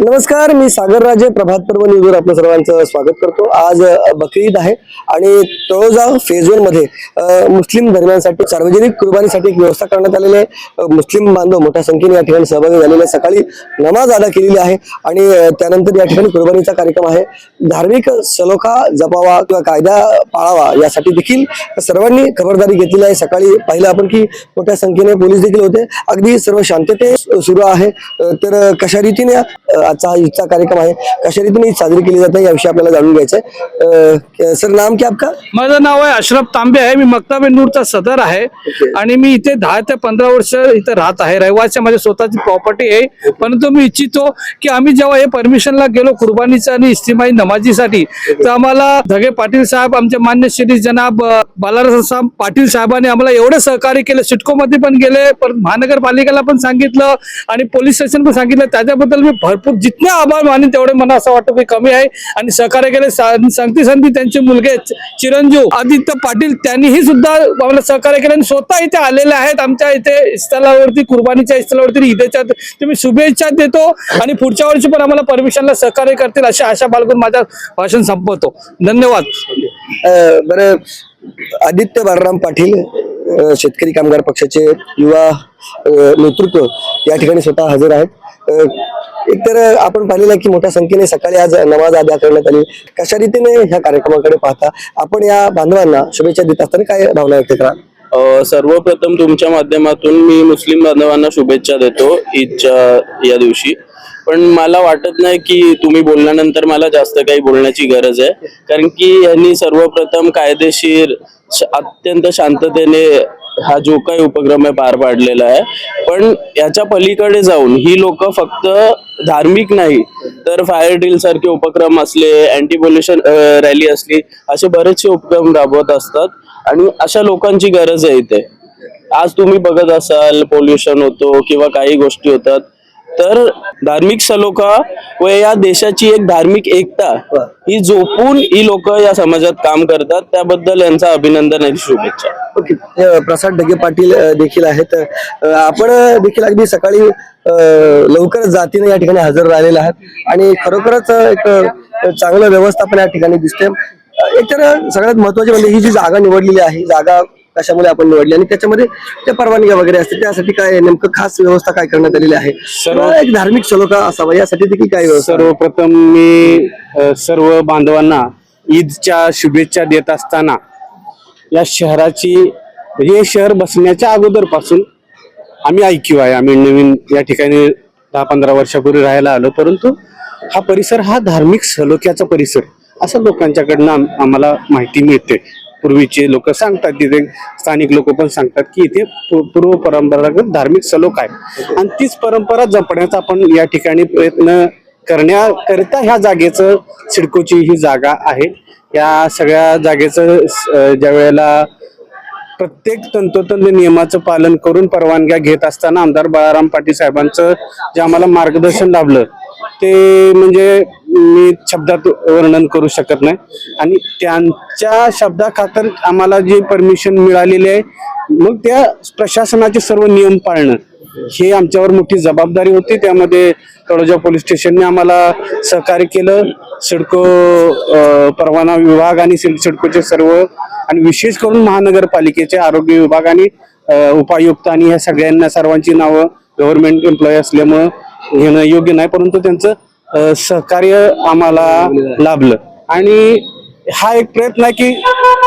नमस्कार मी सागर राजे प्रभात पर्व न्यूजवर आपलं सर्वांचं स्वागत करतो. आज बकरी ईद आहे आणि तळोजा फेज वनमध्ये मुस्लिम धर्मियांसाठी सार्वजनिक कुर्बानीसाठी एक व्यवस्था करण्यात आलेली आहे. मुस्लिम बांधव मोठ्या संख्येने या ठिकाणी सहभागी झालेले आहे. सकाळी नमाज अदा केलेली आहे आणि त्यानंतर या ठिकाणी कुर्बानीचा कार्यक्रम आहे. धार्मिक सलोखा जपावा किंवा कायदा पाळावा यासाठी देखील सर्वांनी खबरदारी घेतलेली आहे. सकाळी पाहिलं आपण की मोठ्या संख्येने पोलीस देखील होते. अगदी सर्व शांतते सुरू आहे. तर कशा रीतीने आजचा हा ईदचा कार्यक्रम आहे. कशा रीतीने ईद साजरी केली जाते याविषयी आपल्याला जाणून घ्यायचं आहे सर नाम क्या आपका? माझं नाव आहे अशरफ तांबे आहे. मी मक्ताब नूरचा सदर आहे. आणि मी इथे दहा ते पंधरा वर्ष इथे राहत आहे. रहिवासी माझी स्वतःची प्रॉपर्टी आहे. परंतु मी इच्छितो की आम्ही जेव्हा हे परमिशनला गेलो कुर्बानीचा आणि इस्तिमाई नमाजीसाठी तर आम्हाला धगे पाटील साहेब आमचे मान्य श्री जनाब साहेब पाटील साहेबांनी आम्हाला एवढे सहकार्य केले. सिडको मध्ये पण गेले महानगरपालिकेला पण सांगितलं आणि पोलीस स्टेशन पण सांगितलं. त्याच्याबद्दल मी भरपूर जितने आभार मानेन तेवढे मला असं वाटतं की कमी आहे. आणि सहकार्य केले संगती सांगती संधी त्यांचे मुलगे चिरंजीव आदित्य पाटील त्यांनीही सुद्धा आम्हाला सहकार्य केलं आणि स्वतः इथे आलेले आहेत. आमच्या इथे स्थलावरती कुर्बानीच्या स्थलावरती ईदेच्या तुम्ही शुभेच्छा देतो आणि पुढच्या वर्षी पण आम्हाला परमिशनला सहकार्य करतील अशी आशा बाळगून माझा भाषण संपवतो. धन्यवाद. बर बरं आदित्य बाळराम पाटील शेतकरी कामगार पक्षाचे युवा नेतृत्व या ठिकाणी स्वतः हजर आहेत. एकतर आपण पाहिलेलं आहे की मोठ्या संख्येने सकाळी आज नमाज अदा करण्यात आली. कशा रीतीने ह्या कार्यक्रमाकडे पाहता? आपण या बांधवांना शुभेच्छा देत असताना काय भावना व्यक्त करा सर्वप्रथम तुमच्या माध्यमातून मी मुस्लिम बांधवांना शुभेच्छा देतो ईदच्या या दिवशी. पण मला वाटत नाही की तुम्ही बोलल्यानंतर मला जास्त काही बोलण्याची गरज आहे. कारण की यांनी सर्वप्रथम कायदेशीर श- अत्यंत शांततेने हा जो काही उपक्रम आहे पार पाडलेला आहे. पण याच्या पलीकडे जाऊन ही लोक फक्त धार्मिक नाही तर फायर ड्रिल सारखे उपक्रम असले अँटी पोल्युशन रॅली असली असे बरेचसे उपक्रम राबवत असतात. आणि अशा लोकांची गरज आहे इथे. आज तुम्ही बघत असाल पोल्युशन होतो किंवा काही गोष्टी होतात. तर धार्मिक सलोखा व या देशाची एक धार्मिक एकता ही जोपून ही लोक या समाजात काम करतात. त्याबद्दल यांचा अभिनंदन आणि शुभेच्छा. ओके. प्रसाद ढगे पाटील देखील आहेत. आपण देखील अगदी सकाळी लवकर लवकरच जातीने या ठिकाणी हजर राहिलेला आहात. आणि खरोखरच एक चांगलं व्यवस्थापन या ठिकाणी दिसते एक एकतर सगळ्यात महत्त्वाचे म्हणजे ही जी जागा निवडलेली आहे जागा कशामुळे आपण निवडली आणि त्याच्यामध्ये त्या परवानग्या वगैरे असते त्यासाठी काय नेमकं खास व्यवस्था काय करण्यात आलेली आहे? सर्व- एक धार्मिक सलोखा असावा यासाठी देखील काय व्यवस्था सर्वप्रथम मी सर्व बांधवांना ईदच्या शुभेच्छा देत असताना या शहराची हे शहर बसण्याच्या अगोदरपासून आम्ही ऐक्यू आहे. आम्ही नवीन या ठिकाणी दहा पंधरा वर्षापूर्वी राहायला आलो परंतु हा परिसर हा धार्मिक सलोख्याचा परिसर असं लोकांच्याकडनं आम- आम्हाला माहिती मिळते. पूर्वीचे लोक सांगतात तिथे स्थानिक लोक पण सांगतात की इथे पूर्व परंपरागत धार्मिक सलोख आहे. आणि तीच परंपरा जपण्याचा आपण या ठिकाणी प्रयत्न करण्याकरिता ह्या जागेचं सिडकोची ही जागा आहे. या सगळ्या जागेचं ज्या वेळेला प्रत्येक तंतोतंत नियमाचं पालन करून परवानग्या घेत असताना आमदार बाळाराम पाटील साहेबांचं जे आम्हाला मार्गदर्शन लाभलं ते म्हणजे मी शब्दात वर्णन करू शकत नाही. आणि त्यांच्या शब्दाखातर आम्हाला जे परमिशन मिळालेली आहे मग त्या प्रशासनाचे सर्व नियम पाळणं हे आमच्यावर मोठी जबाबदारी होती. त्यामध्ये तळोजा पोलीस स्टेशनने आम्हाला सहकार्य केलं. सिडको परवाना विभाग आणि सिडकोचे सर्व आणि विशेष करून महानगरपालिकेचे आरोग्य विभाग आणि उपायुक्त आणि ह्या सगळ्यांना सर्वांची नावं गव्हर्नमेंट एम्प्लॉई असल्यामुळं घेणं योग्य नाही. परंतु त्यांचं सहकार्य आम्हाला लाभलं. आणि हा एक प्रयत्न आहे की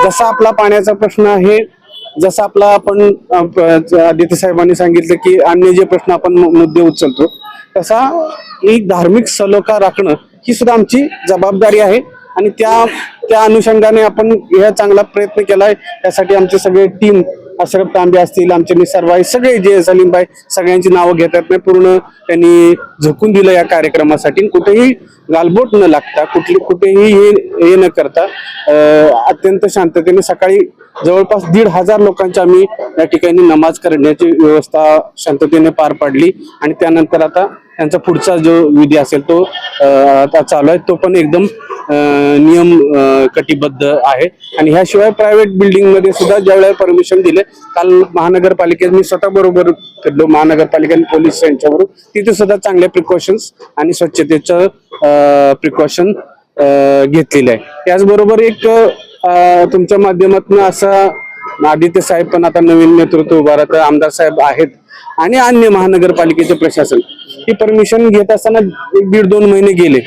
जसा आपला पाण्याचा प्रश्न आहे जसं आपला आपण आदित्य साहेबांनी सांगितलं की अन्य जे प्रश्न आपण मुद्दे उचलतो तसा एक धार्मिक सलोखा राखणं ही सुद्धा आमची जबाबदारी आहे. आणि त्या त्या अनुषंगाने आपण या चांगला प्रयत्न केलाय त्यासाठी आमचे सगळे टीम अशरफ तांबे असतील आमचे निसरबाई सगळे जे सलीमबाई सगळ्यांची नावं घेतात. नाही पूर्ण त्यांनी झोकून दिलं या कार्यक्रमासाठी. कुठेही गालबोट न लागता कुठली कुठेही हे हे न करता अत्यंत शांततेने सकाळी जवळपास दीड हजार लोकांची आम्ही या ठिकाणी नमाज करण्याची व्यवस्था शांततेने पार पाडली. आणि त्यानंतर आता त्यांचा पुढचा जो विधी असेल तो आता चालू आहे. तो पण एकदम नियम कटिबद्ध आहे. आणि ह्याशिवाय प्रायव्हेट बिल्डिंगमध्ये सुद्धा ज्यावेळेला परमिशन दिले काल महानगरपालिकेत मी स्वतः बरोबर फिरलो. महानगरपालिका आणि पोलीस यांच्याबरोबर. तिथे सुद्धा चांगले प्रिकॉशन्स आणि स्वच्छतेचं प्रिकॉशन घेतलेलं आहे. त्याचबरोबर एक तुमच्या माध्यमातून असा आदित्य साहेब पण आता नवीन नेतृत्व उभारत आमदार साहेब आहेत आणि अन्य महानगरपालिकेचे प्रशासन. ही परमिशन घेत असताना एक दीड दोन महिने गेले.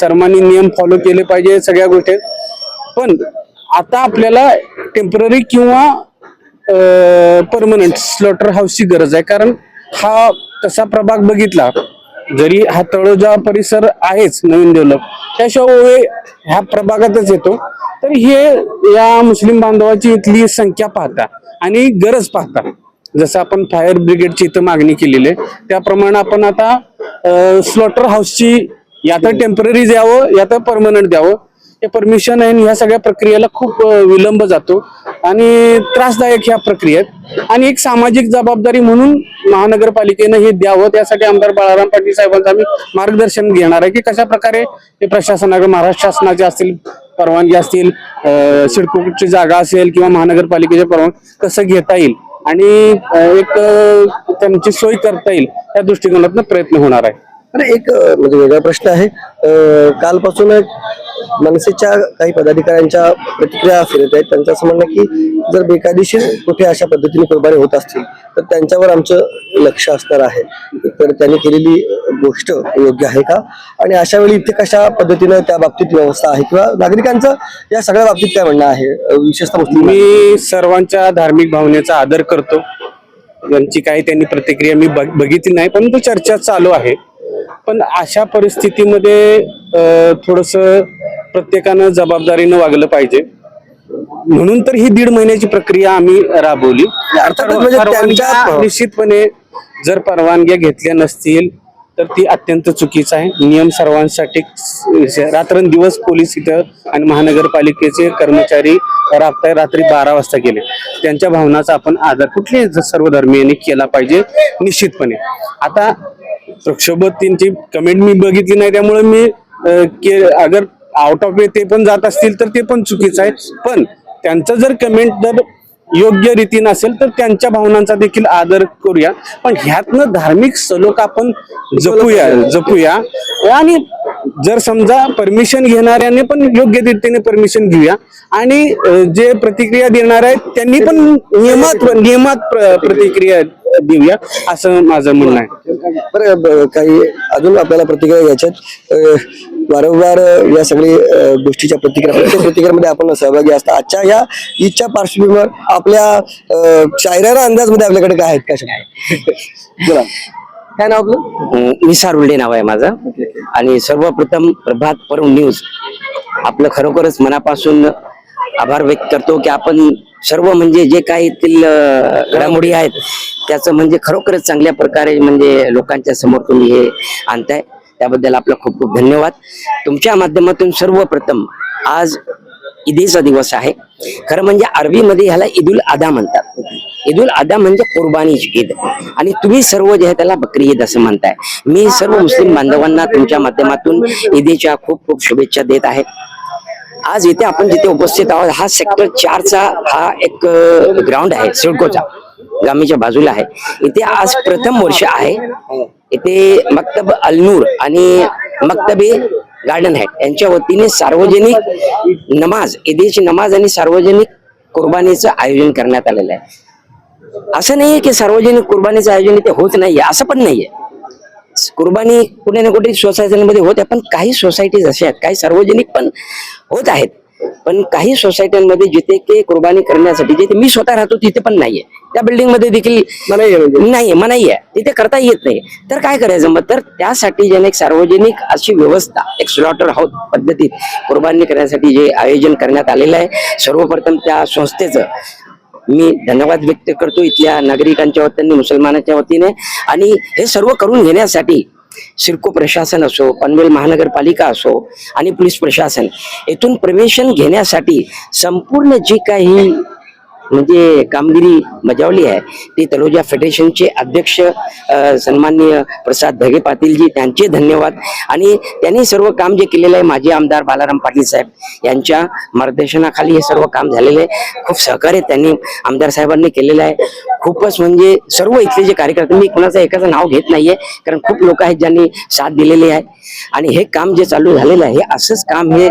सर्वांनी नियम फॉलो केले पाहिजे सगळ्या गोष्टी. पण आता आपल्याला टेंपररी किंवा परमनंट स्लॉटर हाऊसची गरज आहे. कारण हा तसा प्रभाग बघितला जरी हा तळोजा परिसर आहेच नवीन डेव्हलप त्याशिवाय ओवे ह्या प्रभागातच येतो. तर हे या मुस्लिम बांधवाची इथली संख्या पाहता आणि गरज पाहता. जसं आपण फायर ब्रिगेडची इथं मागणी केलेली आहे. त्याप्रमाणे आपण आता स्लॉटर हाऊसची या तर टेंपररी द्यावं या तर परमनंट द्यावं. हे परमिशन आहे ह्या सगळ्या प्रक्रियेला खूप विलंब जातो. आणि त्रासदायक ह्या प्रक्रियेत आणि एक सामाजिक जबाबदारी म्हणून महानगरपालिकेनं हे द्यावं. त्यासाठी आमदार बाळाराम पाटील साहेबांचं आम्ही मार्गदर्शन घेणार आहे की कशा प्रकारे हे प्रशासनाकडे महाराष्ट्र शासनाचे असतील परवानगी असतील सिडकोची जागा असेल किंवा महानगरपालिकेच्या परवानगी कसं घेता येईल. आणि एक त्यांची सोय करता येईल या दृष्टिकोनातून प्रयत्न होणार आहे. अरे एक म्हणजे वेगळा प्रश्न आहे. कालपासून एक मनसेच्या काही पदाधिकाऱ्यांच्या प्रतिक्रिया फिरत आहेत. त्यांचं असं म्हणणं की जर बेकायदेशीर कुठे अशा पद्धतीने कुर्बानी होत असतील तर त्यांच्यावर आमचं लक्ष असणार आहे. तर त्यांनी केलेली गोष्ट योग्य आहे का? आणि अशा वेळी इथे कशा पद्धतीनं त्या बाबतीत व्यवस्था आहे? किंवा नागरिकांचं या सगळ्या बाबतीत काय म्हणणं आहे? विशेषतः मी सर्वांच्या धार्मिक भावनेचा आदर करतो. यांची काही त्यांनी प्रतिक्रिया मी बघ- बघितली नाही परंतु चर्चा चालू आहे. पण अशा परिस्थितीमध्ये थोडस प्रत्येकानं जबाबदारीनं वागलं पाहिजे. म्हणून तर ही दीड महिन्याची प्रक्रिया आम्ही राबवली. म्हणजे निश्चितपणे जर परवानग्या घेतल्या नसतील तर ती अत्यंत चुकीचं आहे. नियम सर्वांसाठी रात्रंदिवस पोलीस इथं आणि महानगरपालिकेचे कर्मचारी राबताय रात्री बारा वाजता गेले. त्यांच्या भावनाचा आपण आदर कुठल्याही सर्व धर्मीयांनी केला पाहिजे निश्चितपणे. आता वृक्षोबतींची कमेंट मी बघितली नाही त्यामुळे मी के अगर आउट ऑफ वे ते पण जात असतील तर ते पण चुकीचं आहे. पण त्यांचं जर कमेंट जर योग्य रीतीनं असेल तर त्यांच्या भावनांचा देखील आदर करूया. पण ह्यातनं धार्मिक सलोख आपण जपूया जपूया. आणि जर समजा परमिशन घेणाऱ्याने पण योग्य रीतीने परमिशन घेऊया. आणि जे प्रतिक्रिया देणार आहेत त्यांनी पण नियमात नियमात प्रतिक्रिया देऊया असं माझं म्हणणं आहे. बरं काही अजून आपल्याला प्रतिक्रिया घ्यायच्यात वारंवार या सगळी गोष्टीच्या प्रतिक्रिया प्रत्येक प्रतिक्रियामध्ये आपण सहभागी असता. आजच्या या ईदच्या पार्श्वभूमीवर आपल्या अ, शायराना अंदाजमध्ये आपल्याकडे काय आहेत? का शब्द? बोला. काय नाव आपलं? अं, निसार उल्डे नाव आहे माझं. आणि सर्वप्रथम प्रभात पर्व न्यूज. आपलं खरोखरच मनापासून आभार व्यक्त करतो की आपण सर्व म्हणजे जे काही येथील घडामोडी आहेत त्याचं म्हणजे खरोखरच चांगल्या प्रकारे म्हणजे लोकांच्या समोर तुम्ही हे आणताय. त्याबद्दल आपला खूप खूप धन्यवाद. तुमच्या माध्यमातून सर्वप्रथम आज ईदीचा दिवस आहे. खरं म्हणजे अरबीमध्ये ह्याला ईदुल अदा म्हणतात. ईदुल अदा म्हणजे कुर्बानीची ईद. आणि तुम्ही सर्व जे आहे त्याला बकरी ईद असं म्हणताय. मी सर्व मुस्लिम बांधवांना तुमच्या माध्यमातून ईदेच्या खूप खूप शुभेच्छा देत आहे. आज इथे आपण जिथे उपस्थित आहोत हा सेक्टर चारचा हा एक ग्राउंड आहे सिडकोचा गामीच्या बाजूला आहे. इथे आज प्रथम वर्ष आहे. इथे मक्तब अलनूर आणि मक्तबे गार्डन हॅट यांच्या वतीने सार्वजनिक नमाज ईदेची नमाज आणि सार्वजनिक कुर्बानीचं आयोजन करण्यात आलेलं आहे. असं नाहीये की सार्वजनिक कुर्बानीचं आयोजन इथे होत नाहीये असं पण नाहीये. कुर्बानी कुठे ना कुठे सोसायट्यांमध्ये होत आहे पण काही सोसायटीज अशा आहेत काही सार्वजनिक पण होत आहेत. पण काही सोसायट्यांमध्ये जिथे की कुर्बानी करण्यासाठी जिथे मी स्वतः राहतो तिथे पण नाहीये. त्या बिल्डिंगमध्ये देखील मनाई आहे म्हणजे. नाही मनाई आहे. तिथे करता येत नाही. तर काय करायचं मग? तर त्यासाठी ज्याने एक सार्वजनिक अशी व्यवस्था एक स्लॉटर हाऊस पद्धतीत कुर्बानी करण्यासाठी जे आयोजन करण्यात आलेलं आहे सर्वप्रथम त्या संस्थेचं मी धन्यवाद व्यक्त करतो इथल्या नागरिकांच्या वतीने मुसलमानाच्या वतीने. आणि हे सर्व करून घेण्यासाठी सिडको प्रशासन असो पनवेल महानगरपालिका असो आणि पोलीस प्रशासन येथून प्रवेशन घेण्यासाठी संपूर्ण जी काही म्हणजे कामगिरी बजावली आहे. ती तलोजा फेडरेशनचे अध्यक्ष सन्माननीय प्रसाद धगे पाटीलजी त्यांचे धन्यवाद. आणि त्यांनी सर्व काम जे केलेलं आहे माजी आमदार बालाराम पाटील साहेब यांच्या मार्गदर्शनाखाली हे सर्व काम झालेलं आहे. खूप सहकार्य त्यांनी आमदार साहेबांनी केलेलं आहे. खूपच म्हणजे सर्व इथले जे कार्यकर्ते मी कोणाचं एकाचं नाव घेत नाहीये कारण खूप लोक आहेत ज्यांनी साथ दिलेली आहे. आणि हे काम जे चालू झालेलं आहे हे असंच काम हे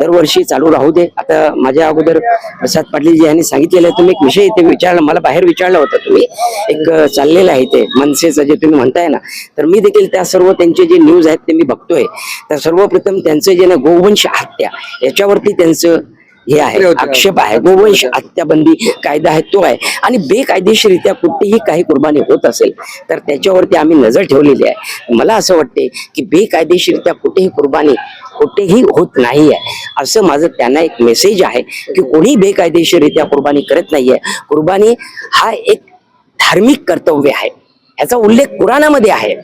दरवर्षी चालू राहू दे. आता माझ्या अगोदर प्रसाद पाटील जी यांनी सांगितलेलं आहे तुम्ही एक विषय इथे विचारला मला बाहेर विचारलं होतं तुम्ही. एक चाललेलं आहे ते मनसेचं जे तुम्ही म्हणताय ना तर मी देखील त्या सर्व त्यांचे जे न्यूज आहेत ते मी बघतोय. तर सर्वप्रथम त्यांचं जे ना गोवंश हत्या याच्यावरती त्यांचं हे आहे. आक्षेप आहे. गोवंश हत्याबंदी कायदा आहे तो आहे. आणि बेकायदेशीरित्या कुठेही काही कुर्बानी होत असेल तर त्याच्यावरती आम्ही नजर ठेवलेली आहे. मला असं वाटते की बेकायदेशीरित्या कुठेही कुर्बानी कुठेही होत नाही आहे असं माझं त्यांना एक मेसेज आहे की कोणी बेकायदेशीरित्या कुर्बानी करत नाहीये. कुर्बानी हा एक धार्मिक कर्तव्य आहे. याचा उल्लेख कुराणामध्ये आहे.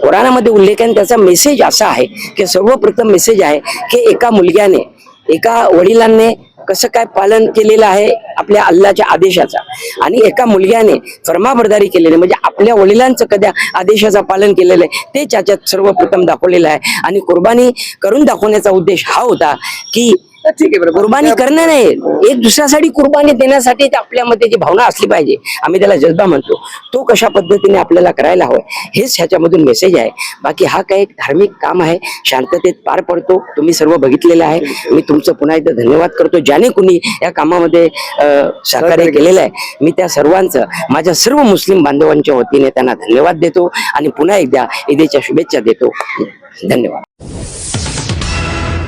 कुराणामध्ये उल्लेख आहे आणि त्याचा मेसेज असा आहे की सर्वप्रथम मेसेज आहे की एका मुलग्याने एका वडिलांनी कसं काय पालन केलेलं आहे आपल्या अल्लाच्या आदेशाचा. आणि एका मुलग्याने फर्माबरदारी केलेली म्हणजे आपल्या वडिलांचं कद्या आदेशाचं पालन केलेलं आहे ते त्याच्यात सर्वप्रथम दाखवलेलं आहे. आणि कुर्बानी करून दाखवण्याचा उद्देश हा होता की ठीक आहे बरं कुर्बानी करणं नाही. एक दुसऱ्यासाठी कुर्बानी देण्यासाठी ते आपल्यामध्ये जी भावना असली पाहिजे आम्ही त्याला जज्बा म्हणतो. तो कशा पद्धतीने आपल्याला करायला हवं हेच ह्याच्यामधून मेसेज आहे. बाकी हा काय एक धार्मिक काम आहे शांततेत पार पडतो. तुम्ही सर्व बघितलेलं आहे. मी तुमचं पुन्हा एकदा धन्यवाद करतो. ज्याने कुणी या कामामध्ये सहकार्य केलेलं आहे मी त्या सर्वांचं माझ्या सर्व मुस्लिम बांधवांच्या वतीने त्यांना धन्यवाद देतो आणि पुन्हा एकदा ईदेच्या शुभेच्छा देतो. धन्यवाद.